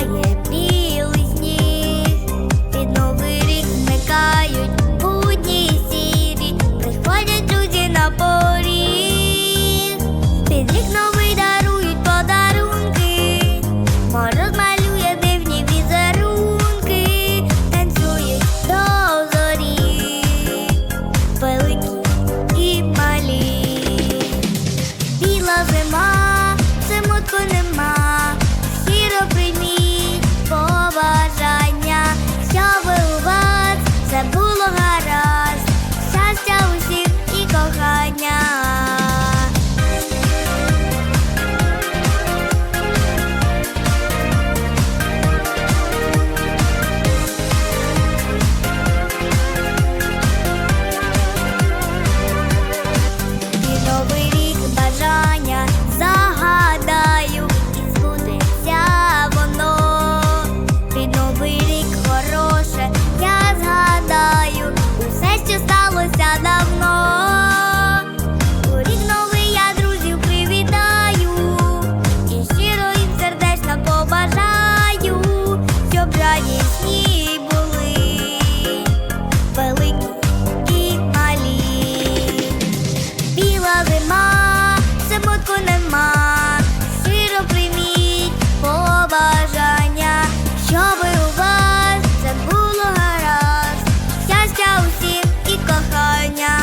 yeah. толку нема, щиро прийміть побажання, щоби у вас? Це було гаразд, щастя усім і кохання.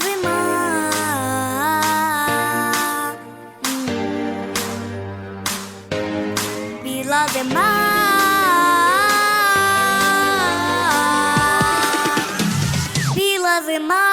Зима los demás. Y los demás.